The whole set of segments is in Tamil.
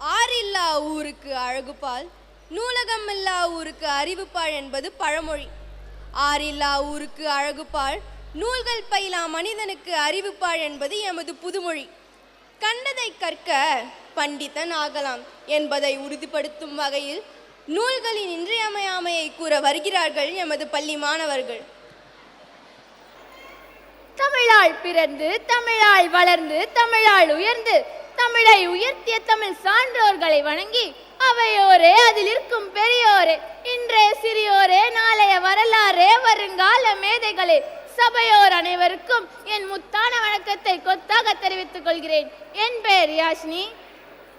ஆறில்லா ஊருக்கு அழகுபால் நூலகம் இல்லா ஊருக்கு அறிவுப்பால் என்பது பழமொழி. ஆறில்லா ஊருக்கு அழகுபால் நூல்கள் பயிலா மனிதனுக்கு அறிவுப்பால் என்பது எமது புதுமொழி. கண்டதை கற்க பண்டிதன் ஆகலாம் என்பதை உறுதிப்படுத்தும் வகையில் நூல்களின் இன்றியமையாமையை கூற வருகிறார்கள் எமது பள்ளி மாணவர்கள். தமிழால் பிறந்து தமிழால் வளர்ந்து தமிழால் உயர்ந்து தமிழை உயர்த்திய தமிழ் சான்றோர்களை வணங்கி அவையோரே அதில் இருக்கும் பெரியோரே இன்றைய சிறியோரே நாளைய வரலாறே வருங்கால மேதைகளே சபையோர் அனைவருக்கும் என் முத்தான வணக்கத்தை கொத்தாக தெரிவித்துக் கொள்கிறேன். என் பெயர் யாஷினி.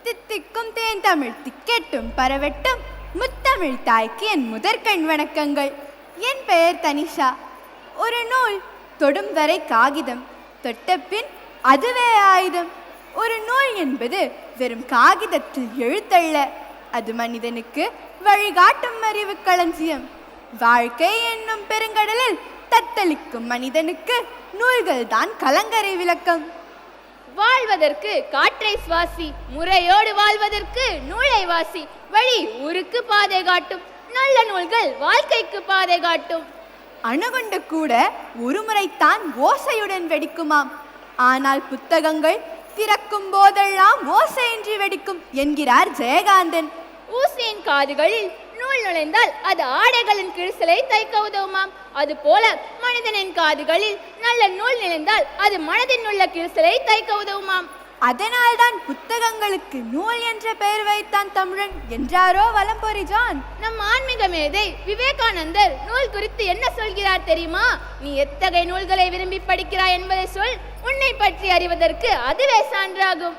தித்திக்கும் தேன் தமிழ் திக்கெட்டும் பரவட்டும் முத்தமிழ் தாய்க்கு என் முதற்கண் வணக்கங்கள். என் பெயர் தனிஷா. ஒரு நூல் தொடும் வரை காகிதம் தொட்டபின் அதுவே ஆயுதம். ஒரு நூல் என்பது வெறும் காகிதத்தில் எழுத்தல்ல. அது மனிதனுக்கு வழிகாட்டும் அறிவு களஞ்சியம். வாழ்க்கை என்னும் பெருங்கடலில் தத்தளிக்கும் மனிதனுக்கு நூல்கள் தான் கலங்கரை விளக்கம். வாழ்வதற்கு காற்றை சுவாசி முறையோடு வாழ்வதற்கு நூலை வாசி வழி ஊருக்கு பாதை காட்டும் நல்ல நூல்கள் வாழ்க்கைக்கு பாதை காட்டும். அணுகுண்டு கூட ஒரு முறைத்தான் ஓசையுடன் வெடிக்குமாம். ஆனால் புத்தகங்கள் திறக்கும் போதெல்லாம் ஓசையின்றி வெடிக்கும் என்கிறார் ஜெயகாந்தன். ஊசியின் காதுகளில் நூல் நுழைந்தால் அது ஆடைகளின் கிழிசலை தைக்க உதவுமாம். அதுபோல மனிதனின் காதுகளில் நல்ல நூல் நுழைந்தால் அது மனதின் உள்ள கிழிசலை தைக்க உதவுமாம். அதனால்தான் புத்தகங்களுக்கு நூல் என்ற பெயர் வைத்தான் தமிழன். என்றாரோ வலம்பொரி ஜான்? நம் ஆன்மீக மேதை விவேகானந்தர் நூல் குறித்து என்ன சொல்கிறார் தெரியுமா? நீ எத்தகைய நூல்களை விரும்பி படிக்கிறாய் என்பதை சொல். உன்னை பற்றி அறிவதற்கு அதுவே சான்றாகும்.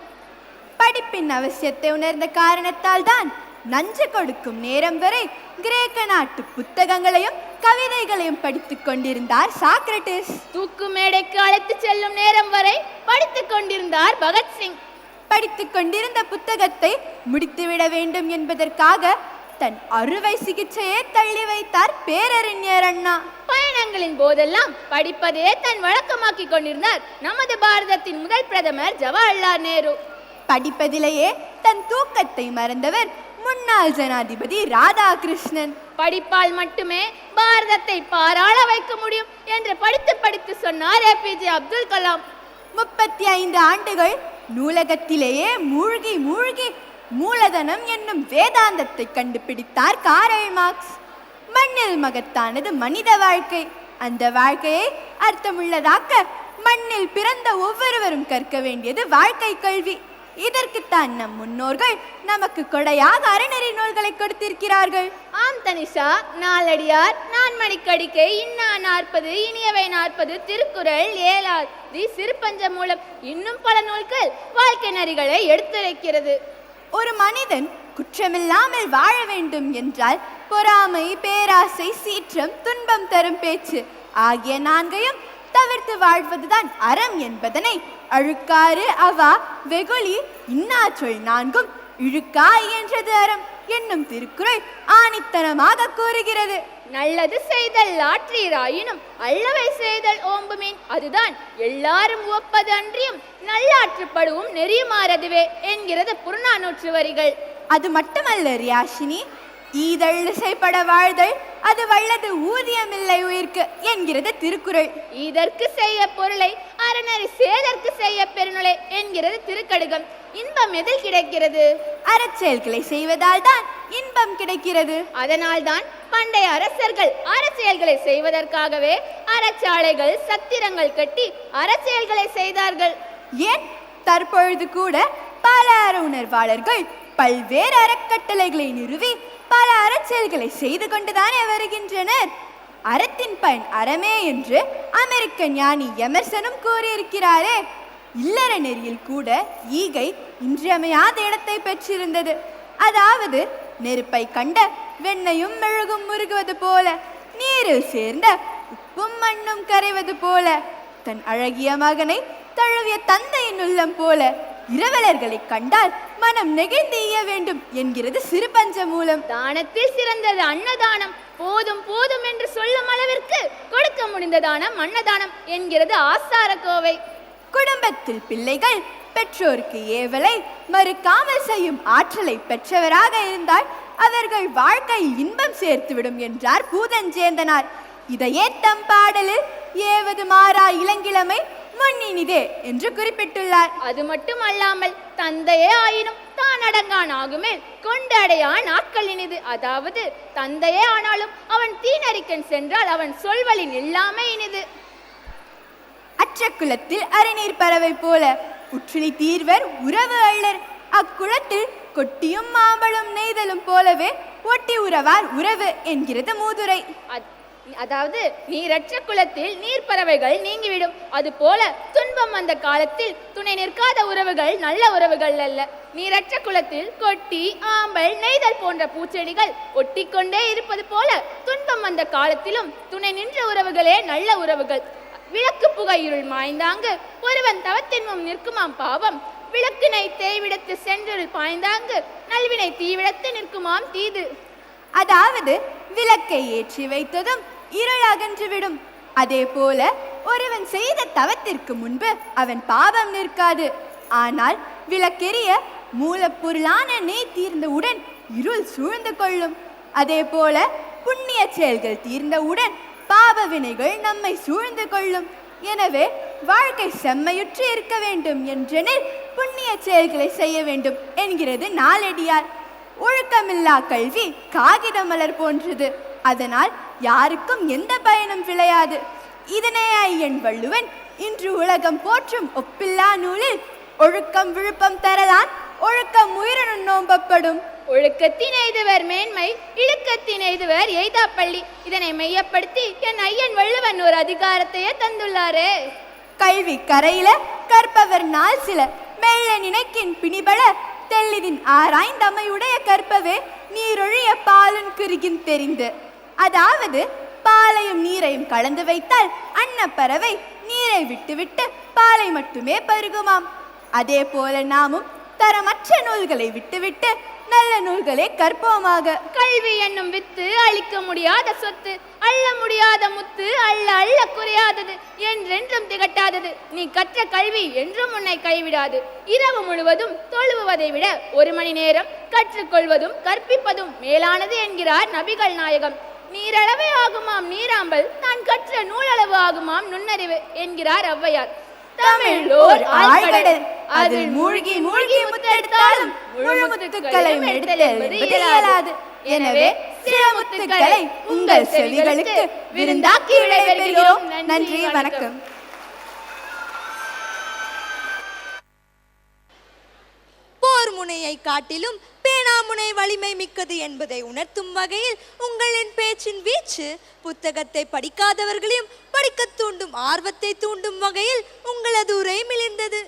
படிப்பின் அவசியத்தை உணர்ந்த காரணத்தால் தான் நஞ்சு கொடுக்கும் நேரம் வரை கிரேக்க நாட்டு புத்தகங்களையும் கவிதைகளையும் படித்துக் கொண்டிருந்தார் சாக்ரட்டிஸ் தூக்கு மேடைக்கு அழைத்து செல்லும் நேரம் வரை படித்துக் கொண்டிருந்தார் பகத்சிங் படித்துக் கொண்டிருந்த புத்தகத்தை முடித்துவிட வேண்டும் என்பதற்காக தன் அறுவை சிகிச்சையை தள்ளி வைத்தார் பேரறிஞர் அண்ணா. பயணங்களின் போதெல்லாம் படிப்பதே தன் வழக்கமாக்கிக் கொண்டிருந்தார் நமது பாரதத்தின் முதல் பிரதமர் ஜவஹர்லால் நேரு. படிப்பதிலேயே தன் தூக்கத்தை மறந்தவர் முன்னாள் ஜனாதிபதி ராதாகிருஷ்ணன். படிப்பால் மட்டுமே பாரதத்தை பாராள வைக்க முடியும் என்று படித்து படித்து சொன்னார் ஏபிஜே அப்துல் கலாம். முப்பத்தி ஐந்து ஆண்டுகள் நூலகத்திலேயே மூழ்கி மூழ்கி மூலதனம் என்னும் வேதாந்தத்தை கண்டுபிடித்தார் காரல் மார்க்ஸ். மண்ணில் மகத்தானது மனித வாழ்க்கை. அந்த வாழ்க்கையை அர்த்தமுள்ளதாக்க மண்ணில் பிறந்த ஒவ்வொருவரும் கற்க வேண்டியது வாழ்க்கை கல்வி. இதற்குத்தான் நம் முன்னோர்கள் நமக்கு கொடையாக அறநெறி நூல்களை கொடுத்திருக்கிறார்கள். ஆம் தனிஷா நாலடியார் நான் மணிக்கடிக்கை இன்னா நாற்பது இனியவை நாற்பது திருக்குறள் ஏலாதி சிறுபஞ்ச மூலம் இன்னும் பல நூல்கள் வாழ்க்கை நெறிகளை எடுத்துரைக்கிறது. ஒரு மனிதன் குற்றமில்லாமல் வாழ வேண்டும் என்றால் பொறாமை பேராசை சீற்றம் துன்பம் தரும் பேச்சு ஆகிய நான்கையும் தவிர்த்து வாழ்வதுதான் அறம் என்பதனை அழுக்காறு அவா வெகுளி இன்னாச்சொல் நான்கும். இழுக்கா என்றது அறம் என்னும் திருக்குறள் ஆணித்தனமாக கூறுகிறது. நல்லது செய்தல் ஆற்றீராயினும் அல்லவை செய்தல் ஓம்புமீன் அதுதான் எல்லாரும் உவப்பது அன்றியும் நல்லாற்றுப்படுவும் நெறியுமாறதுவே என்கிறது புறநானூற்று வரிகள். அது மட்டுமல்ல ரியாஷினி ஈதல் இசைப்பட வாழ்தல் அது வல்லது ஊதியமில்லை உயிர்க்கு என்கிறது திருக்குறள். இதற்கு செய்ய பொருளை அறநறி சேதற்கு செய்ய பெருநுளை என்கிறது திருக்கடுகம். இன்பம் எதில் கிடைக்கிறது? அறச்செயல்களை செய்வதால் தான் இன்பம் கிடைக்கிறது. அதனால்தான் பண்டைய அரசர்கள் அறச்செயல்களை செய்வதற்காகவே அறச்சாலைகள் சத்திரங்கள் கட்டி அறச்செயல்களை செய்தார்கள். ஏன்? தற்பொழுது கூட பல அற உணர்வாளர்கள் பல்வேறு அறக்கட்டளைகளை நிறுவி பல அறச்செயல்களை செய்து கொண்டுதானே வருகின்றனர். அறத்தின் பயன் அறமே என்று அமெரிக்க ஞானி எமர்சனும் கூறியிருக்கிறாரே. இல்லற நெறியில் கூட ஈகை இன்றியமையாத இடத்தை பெற்றிருந்தது. அதாவது நெருப்பை கண்ட வெண்ணையும் மெழுகும் முருகுவது போல நீரில் சேர்ந்த உப்பும் மண்ணும் கரைவது போல தன் அழகிய மகனை தழுவிய தந்தையின் உள்ளம் போல இரவலர்களை கண்டால் மனம் நெகிழ்ந்து ஈய வேண்டும் என்கிறது சிறுபஞ்ச மூலம் தானத்தில் சிறந்தது அன்னதானம். போதும் போதும் என்று சொல்லும் அளவிற்கு கொடுக்க முடிந்த தானம் அன்னதானம் என்கிறது ஆசார கோவை. குடும்பத்தில் பிள்ளைகள் பெற்றோருக்கு ஏவலை மறுக்காமல் செய்யும் ஆற்றலை பெற்றவராக இருந்தால் அவர்கள் வாழ்க்கையில் இன்பம் சேர்த்துவிடும் என்றார் பூதஞ்சேந்தனார். இதையே தம் பாடலில் ஏவது மாறா இளங்கிழமை முன்னினிதே என்று குறிப்பிட்டுள்ளார். அது மட்டும் அல்லாமல் தந்தையே ஆயினும் தான் அடங்கான் ஆகுமே. கொண்டு அடையான் நாட்கள் இனிது அதாவது தந்தையே ஆனாலும் அவன் தீனரிக்கன் சென்றால் அவன் சொல்வழி நில்லாமை இனிது. அற்ற குலத்தில் அரைநீர் பறவை போல உற்றிலி தீர்வர் உறவு அள்ளர் அக்குளத்தில் கொட்டியும் மாம்பழம் நெய்தலும் போலவே ஒட்டி உறவார் உறவு என்கிறது மூதுரை. அதாவது நீரற்ற குலத்தில் நீர்ப்பறவைகள் நீங்கிவிடும். அதுபோல துன்பம் வந்த காலத்தில் துணை நிற்காத உறவுகள் நல்ல உறவுகள் அல்ல. நீரற்ற குலத்தில் கொட்டி ஆம்பல் நெய்தல் போன்ற பூச்செடிகள் ஒட்டிக்கொண்டே இருப்பது போல துன்பம் வந்த காலத்திலும் துணை நின்ற உறவுகளே நல்ல உறவுகள். விளக்கு புகையுள் மாய்ந்தாங்கு. ஒருவன் தவத்தின்மும் நிற்குமாம் பாவம். விளக்கினை தேய்விடத்து சென்றுள் பாய்ந்தாங்கு. நல்வினை தீவிடத்து நிற்குமாம் தீது. அதாவது விளக்கை ஏற்றி வைத்ததும் இருள் அகன்றுவிடும் அதே போல ஒருவன் செய்த தவத்திற்கு முன்பு அவன் பாவம் நிற்காது. ஆனால் விளக்கெரிய மூலப்பொருளான நெய் தீர்ந்தவுடன் இருள் சூழ்ந்து கொள்ளும். அதே போல புண்ணிய செயல்கள் தீர்ந்தவுடன் பாவ வினைகள் நம்மை சூழ்ந்து கொள்ளும். எனவே வாழ்க்கை செம்மையுற்று இருக்க வேண்டும் என்றெனில் புண்ணிய செயல்களை செய்ய வேண்டும் என்கிறது நாளடியார். ஒழுக்கமில்லா கல்வி காகித மலர் போன்றது. அதனால் யாருக்கும் எந்த பயனும் விளையாது. இதனை ஐயன் வள்ளுவன் இன்று உலகம் போற்றும் ஒப்பில்லா நூலில் ஒழுக்கம் விழுப்பம் தரலான் ஒழுக்கம் உயிரினும் நோம்பப்படும். ஒழுக்கத்தின் எய்துவர் மேன்மை இழுக்கத்தின் எய்துவர் எய்தாப்பள்ளி. இதனை மையப்படுத்தி என் ஐயன் வள்ளுவன் ஒரு அதிகாரத்தையே தந்துள்ளாரே. கல்வி கரையில கற்பவர் நாள் சில மெல்ல நினைக்கின் பிணிபல தெல்லிதின் ஆராய்ந்தமையுடைய கற்பவே நீரொழிய பாலுன் குறுகின் தெரிந்து. அதாவது பாலையும் நீரையும் கலந்து வைத்தால் அன்னப்பறவை நீரை விட்டுவிட்டு பாலை மட்டுமே பருகுமாம். அதே போல நாமும் தரமற்ற நூல்களை விட்டுவிட்டு நல்ல நூல்களை கற்போமாக. கல்வி என்னும் வித்து அழிக்க முடியாத சொத்து அள்ள முடியாத முத்து அள்ள அள்ள குறையாதது என்றென்றும் திகட்டாதது. நீ கற்ற கல்வி என்றும் உன்னை கைவிடாது. இரவு முழுவதும் தொழுவதை விட ஒரு மணி நேரம் கற்றுக்கொள்வதும் கற்பிப்பதும் மேலானது என்கிறார் நபிகள் நாயகம். நீரளவே ஆகுமாம் நீராம்பல். தான் கற்ற நூலளவு ஆகுமாம் நுண்ணறிவு என்கிறார் ஔவையார். தமிழோர் ஆழ்கடல். அதில் மூழ்கி மூழ்கி முத்தெடுத்தாலும் முழு முத்துக்களையும் எடுத்தல் இயலாது. எனவே சில முத்துக்களை உங்கள் செவிகளுக்கு விருந்தாக்கி விடைபெறுகிறோம். நன்றி வணக்கம். போர் முனையை காட்டிலும் பேனாமுனை வலிமை மிக்கது என்பதை உணர்த்தும் வகையில் உங்களின் பேச்சின் வீச்சு புத்தகத்தை படிக்காதவர்களையும் படிக்க தூண்டும் ஆர்வத்தை தூண்டும் வகையில் உங்களது உரை மிளிர்ந்தது.